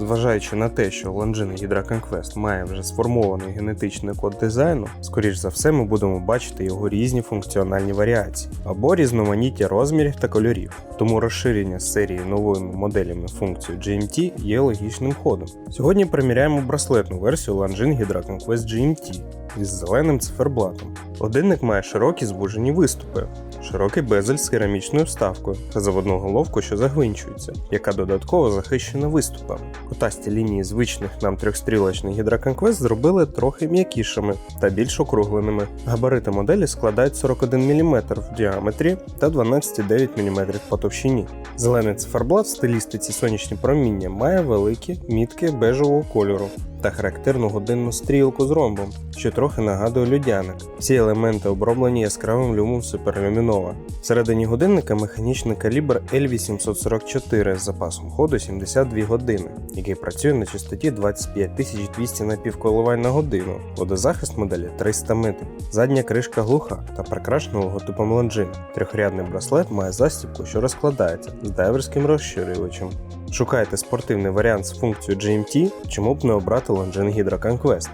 Зважаючи на те, що Langina Hydra Conquest має вже сформований генетичний код дизайну, скоріш за все ми будемо бачити його різні функціональні варіації або різноманіття розмірів та кольорів. Тому розширення серії новими моделями функцію GMT є логічним ходом. Сьогодні приміряємо браслетну версію Langine Hydra Conquest GMT із зеленим циферблатом. Одинник має широкі звужені виступи, широкий безель з керамічною вставкою та заводну головку, що загвинчується, яка додатково захищена виступами. Кутасті лінії звичних нам трьохстрілочних Conquest зробили трохи м'якішими та більш округленими. Габарити моделі складають 41 мм в діаметрі та 12,9 мм по товщині. Зелений циферблат в стилістиці сонячні проміння має великі мітки бежевого кольору та характерну годинну стрілку з ромбом, що трохи нагадує людяник. Всі елементи оброблені яскравим люмом суперлюмінова. Всередині годинника механічний калібр L844 з запасом ходу 72 години, який працює на частоті 25200 напівколивань на годину. Водозахист моделі 300 метрів. Задня кришка глуха та прикрашена логотипом Longines. Трьохрядний браслет має застібку, що розкладається з дайверським розширювачем. Шукаєте спортивний варіант з функцією GMT, чому б не обрати Longines Hydra Conquest.